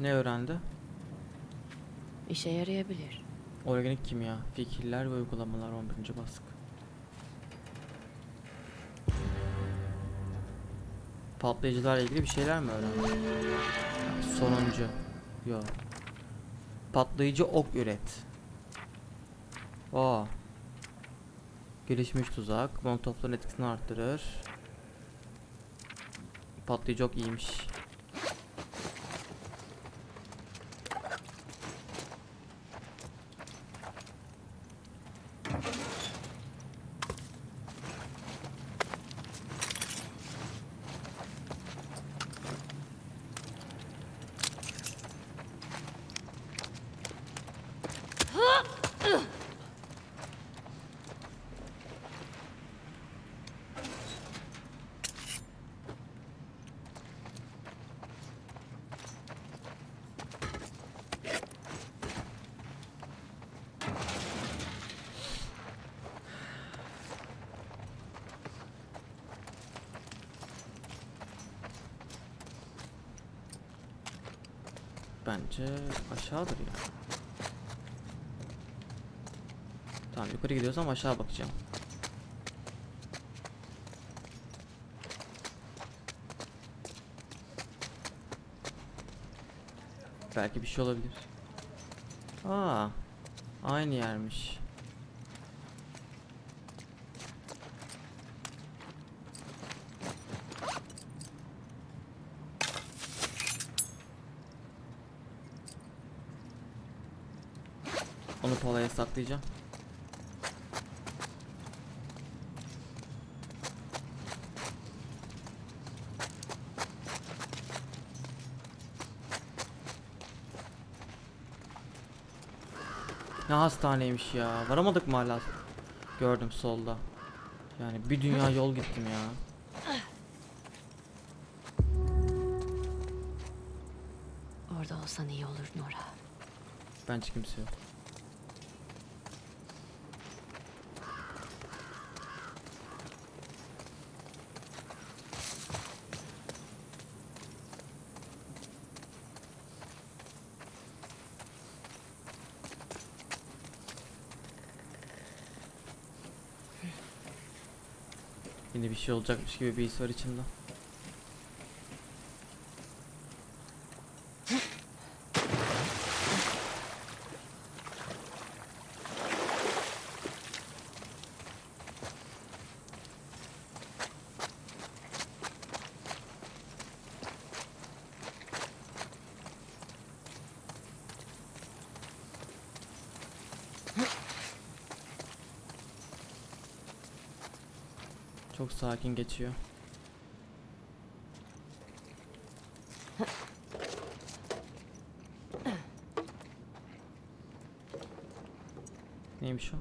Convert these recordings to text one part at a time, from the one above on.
Ne öğrendi? İşe yarayabilir. Organik kimya, fikirler ve uygulamalar 11. baskı. Patlayıcılarla ilgili bir şeyler mi öğrendi? Sonuncu. Yok. Patlayıcı ok üret. Aa. Gelişmiş tuzak. Molotofların etkisini arttırır. Patlayıcı ok iyiymiş. Bence aşağıdır ya. Tamam yukarı gidiyorsam aşağı bakacağım. Belki bir şey olabilir. Aa, aynı yermiş. Onu polaya saklayacağım. Ne hastaneymiş ya. Varamadık mı hala? Gördüm solda. Yani bir dünya yol gittim ya. Orada olsan iyi olur Nora. Bence kimse yok. Yine bir şey olacakmış gibi bir his var içimde. Çok sakin geçiyor. Neymiş o?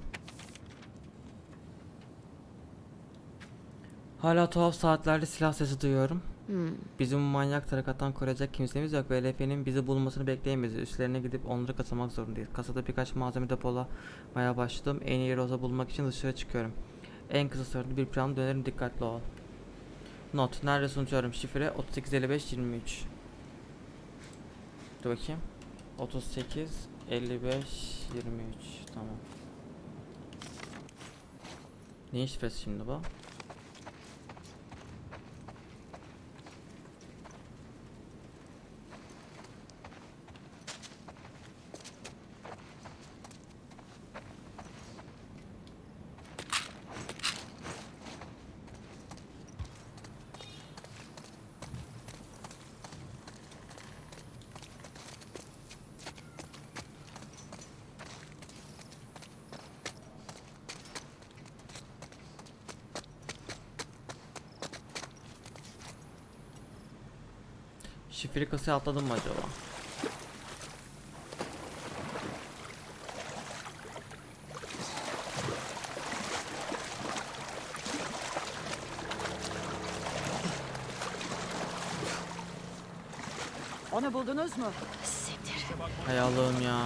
Hala tuhaf saatlerde silah sesi duyuyorum. Hmm. Bizim manyak tarikattan koruyacak kimsemiz yok ve LF'nin bizi bulmasını bekleyemeyiz. Üstlerine gidip onları kasamak zorundayız. Kasada birkaç malzeme depolamaya başladım. En iyi roza bulmak için dışarı çıkıyorum. En kısa sürede bir plan dönerim dikkatli ol. Not. Nerede unutuyorum. Şifre 3855 23. Dur bakayım. 38 55 23. Tamam. Ne şifresi şimdi bu? Kasayı atladım mı acaba? Onu buldunuz mu? Siktir. Hay Allah'ım ya.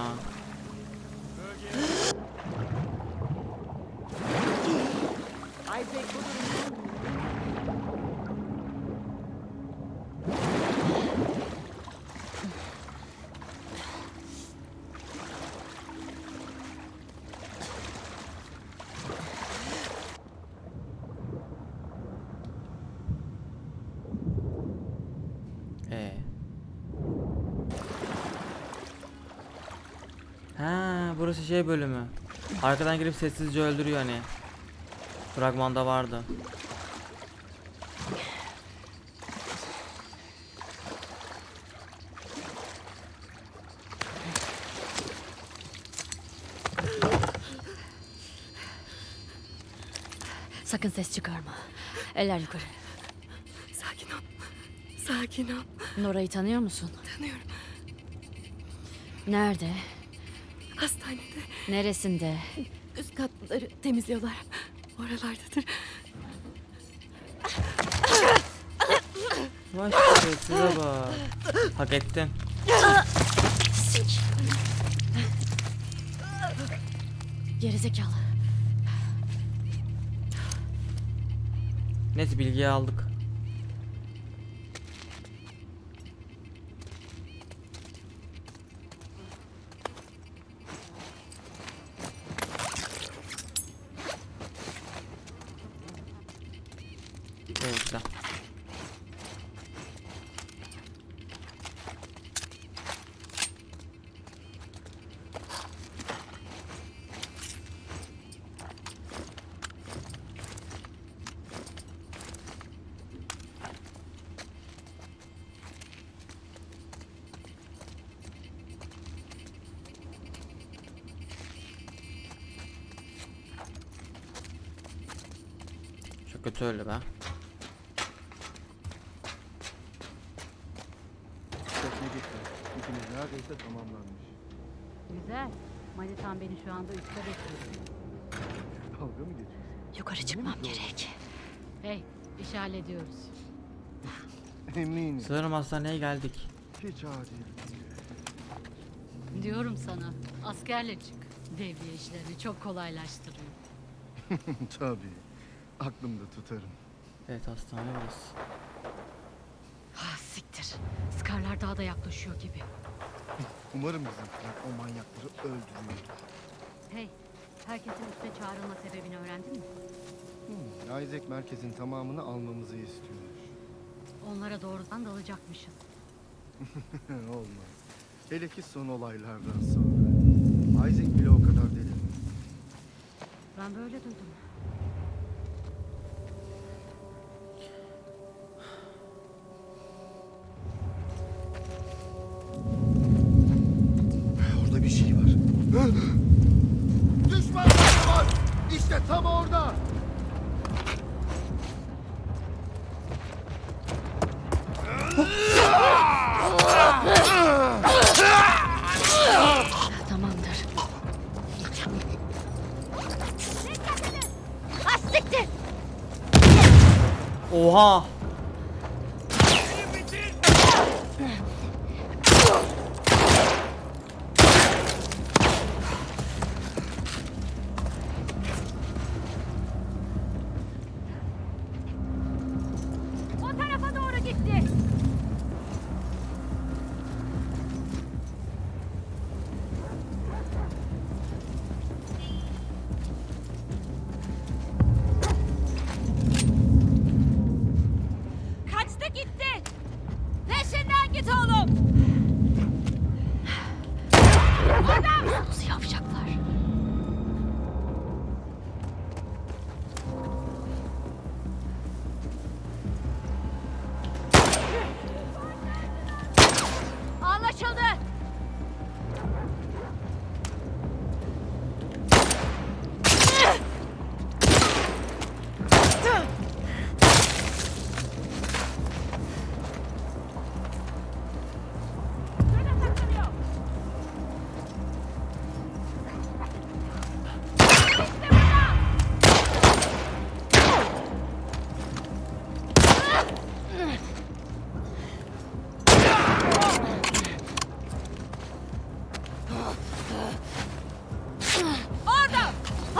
Ee. Ha, burası şey bölümü. Arkadan girip sessizce öldürüyor hani. Fragmanda vardı. Sakın ses çıkarma. Eller yukarı. Sakin ol. Sakin ol. Nora'yı tanıyor musun? Tanıyorum. Nerede? Hastanede Neresinde? üst katları temizliyorlar. Oralardadır. Vay size bak. Hak ettin. Gerizekalı. Neyse bilgiyi aldık. Kötü öyle be. Tekne gitti. İkimiz neredeyse tamamlanmış. Güzel. Manitan beni şu anda üstte bekliyor. Dalga mı geçiyorsun? Yukarı çıkmam gerek. Hey, işi hallediyoruz. Eminim. Sanırım hastaneye geldik. Hiç adil. Diyorum sana, askerle çık. Devriye işlerini çok kolaylaştırıyor. Tabii. Aklımda tutarım. Evet hastane burası. Ah siktir. Skarlar daha da yaklaşıyor gibi. Umarım bizimkiler o manyakları öldürüyor. Hey, herkesin üste çağrılma sebebini öğrendin mi? Hmm, Isaac merkezin tamamını almamızı istiyor. Onlara doğrudan dalacakmışız. Olmaz. Hele ki son olaylardan sonra. Isaac bile o kadar deli. Ben böyle duydum.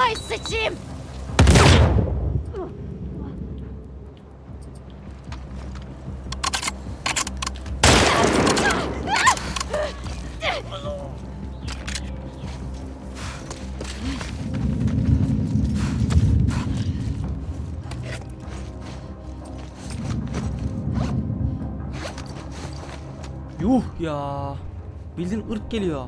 Hay sıçayım! Yuh ya. Bildiğin ırk geliyor.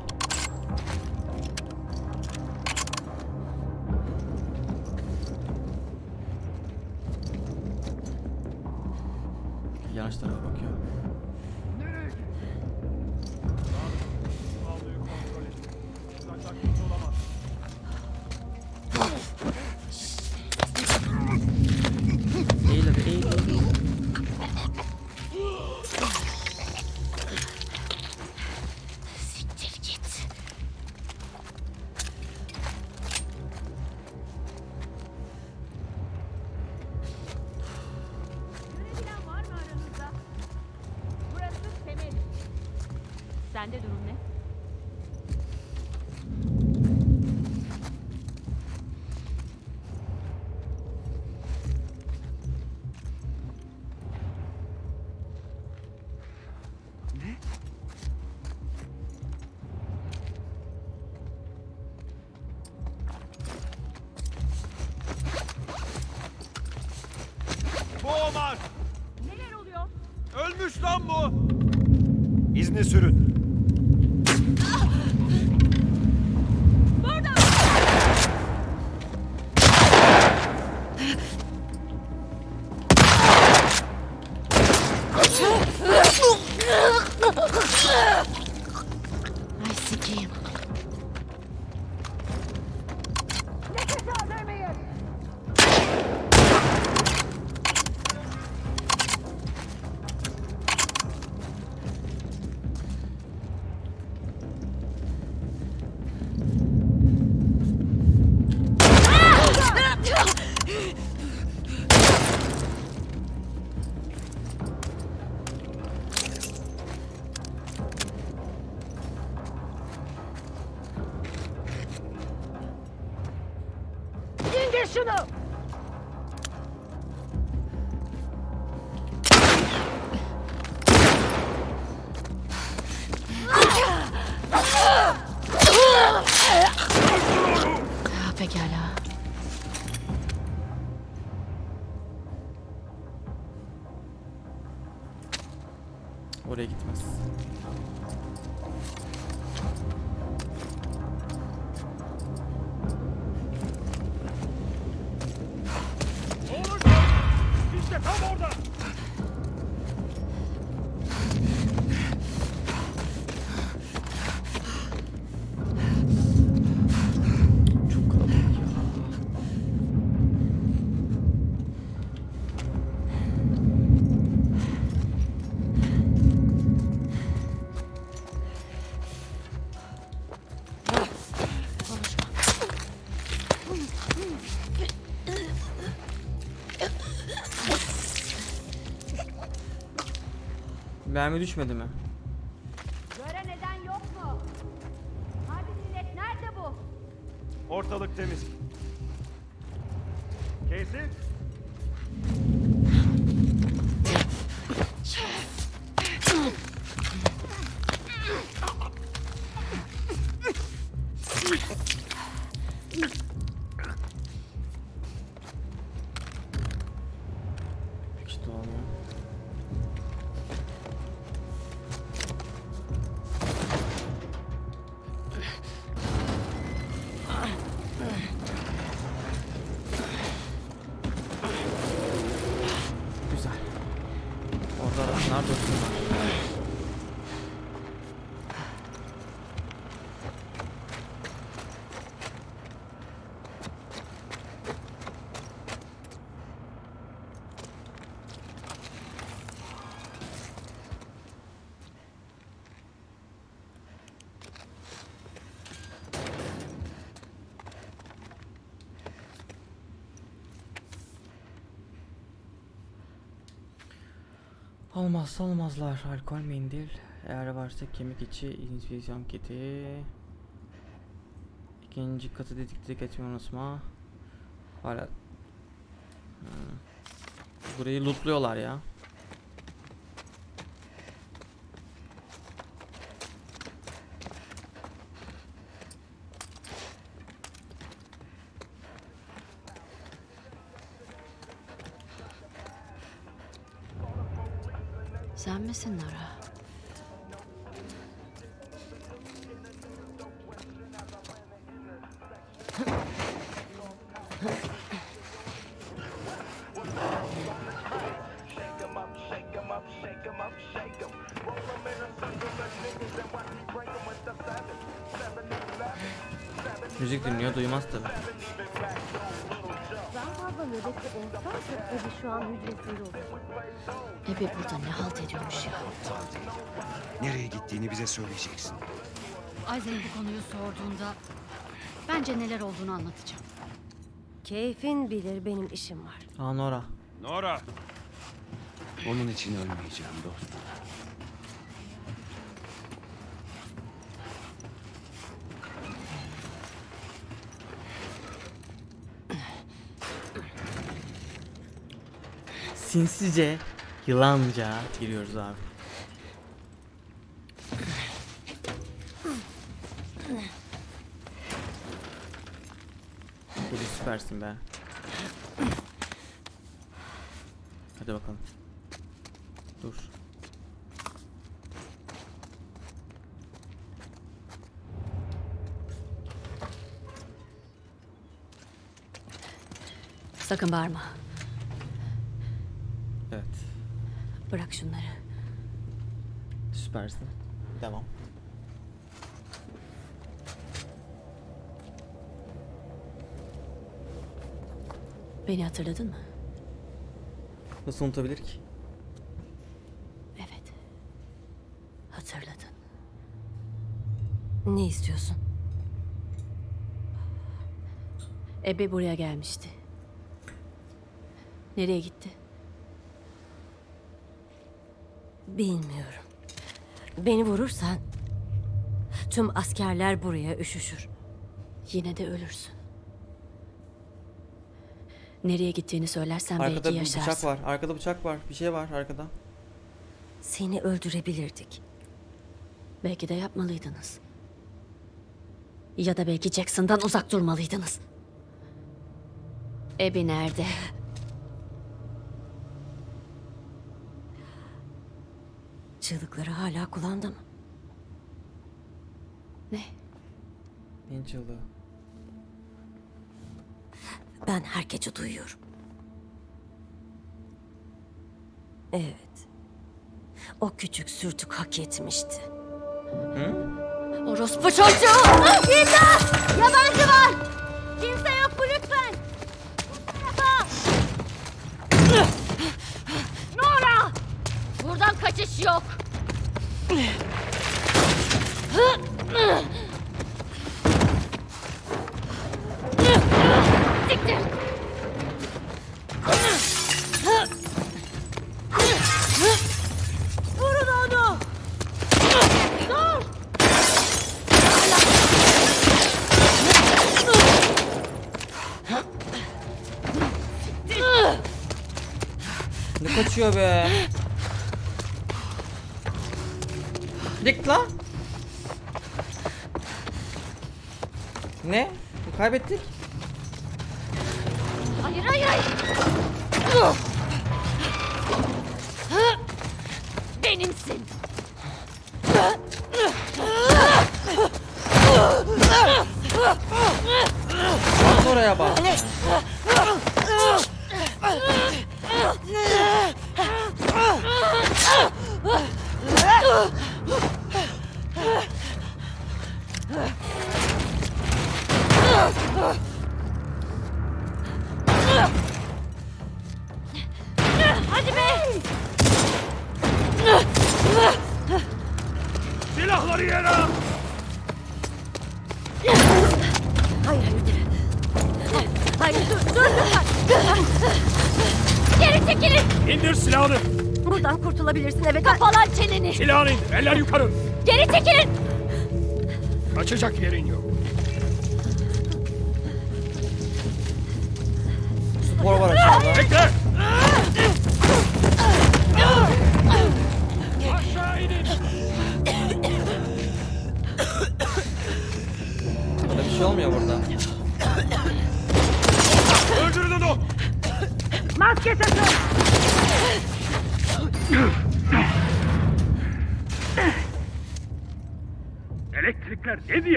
Sürün. Ha, pekala. Mermi düşmedi mi? Gören neden yok mu? Hadi millet nerede bu? Ortalık temiz. Casey? Olmazsa olmazlar. Alkol mendil. Eğer varsa kemik içi infüzyon kiti. İkinci katı dedik etmeyi unutma. Hala. Hmm. Burayı lootluyorlar ya. Sen misin Nora? Müzik dinliyor duymaz tabii. Nöbette Ebi şu an hücresinde olurdu. Ebe burada ne halt ediyormuş ya. Nereye gittiğini bize söyleyeceksin. Ayzen bu konuyu sorduğunda bence neler olduğunu anlatacağım. Keyfin bilir benim işim var. Aa Nora. Nora. Onun için ölmeyeceğim dostum. Sinsice, yılanca giriyoruz abi. Kedi süpersin be. Hadi bakalım. Dur. Sakın bağırma. Evet. Bırak şunları. Süpersin. Devam. Beni hatırladın mı? Nasıl unutabilir ki? Evet. Hatırladın. Ne istiyorsun? Ebe buraya gelmişti. Nereye gitti? Bilmiyorum. Beni vurursan tüm askerler buraya üşüşür. Yine de ölürsün. Nereye gittiğini söylersen Arkada belki bir yaşarsın. bıçak var. Arkada bıçak var. Bir şey var arkada. Seni öldürebilirdik. Belki de yapmalıydınız. Ya da belki Jackson'dan uzak durmalıydınız. Ebi nerede? Çığlıkları hala kulağında mı? Ne? Neyin çığlığı? Ben her gece duyuyorum. Evet. O küçük sürtük hak etmişti. Orospu çocuğu! İmdat! Yabancı var! Kimse yok mu kaçış yok. Siktir! Vurun onu! Ne kaçıyor be? Dik lan. Ne? Kaybettik.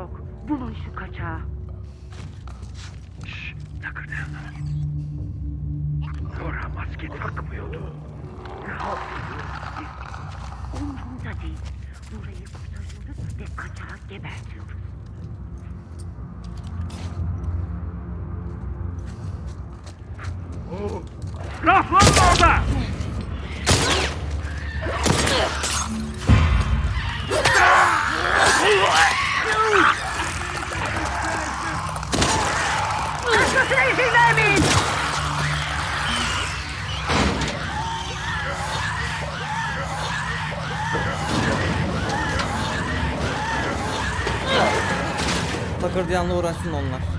yok. Bulun şu kaçağı. Şşş takır Laura maske takmıyordu. Umurumda değil. Burayı kurtarıyoruz ve kaçağı gebertiyoruz. Oh! Laf lan! Takırdayanla uğraşsın onlar.